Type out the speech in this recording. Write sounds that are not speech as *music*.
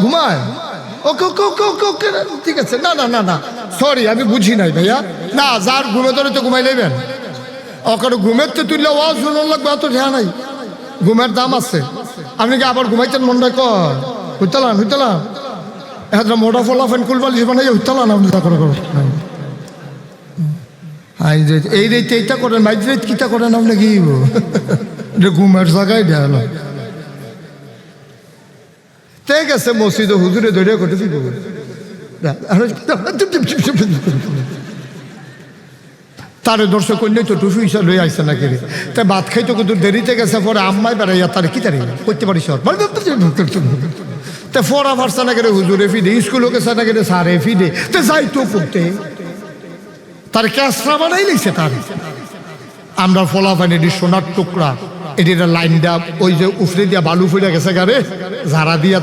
ঘুমায়। ওকে ওকে ওকে ওকে ওকে ঠিক আছে, না না না না সরি আমি বুঝি নাই ভাইয়া। না, যার ঘুমে ধরে তো ঘুমাই নেবেন ওখানে ঘুমের তো তুললে ও শুনুন লাগবে, অত ধ্যান নাই। ঘুমের দাম আছে। আপনি কি আবার ঘুমাইছেন মনটা কর হুইতালান হুইতালান। এখন মোটা ফলা ফেন কুলবালি মানে হুইতালান আপনি তা করে এই রেতে এইটা করেন মাইজ রেত কিটা করেন আপনি কি *laughs* ঘুমের জায়গায় দেয়াল ঠিক আছে মসজিদে হুজুরে ধরে ঘটে তারে দর্শক করলেই তো টুসু ইসা লই আইসে নাকি রে? তা ভাত খাইতো কিন্তু দেরিতে গেছে, পরে আম্মাই বেড়াইয়া তার কি তারি করতে পারিস তে ফোরা ফারসা না করে হুজুরে ফিদে? স্কুলও গেছে না করে সারে ফিদে? তে যাই তো পড়তে তার ক্যাসরা বানাই লিখছে তার। আমরা ফলা পানি এটি সোনার টুকরা। এটি একটা লাইন দেয়া ওই যে উফরে দিয়া বালু ফুলে গেছে গারে ঝাড়া দিয়া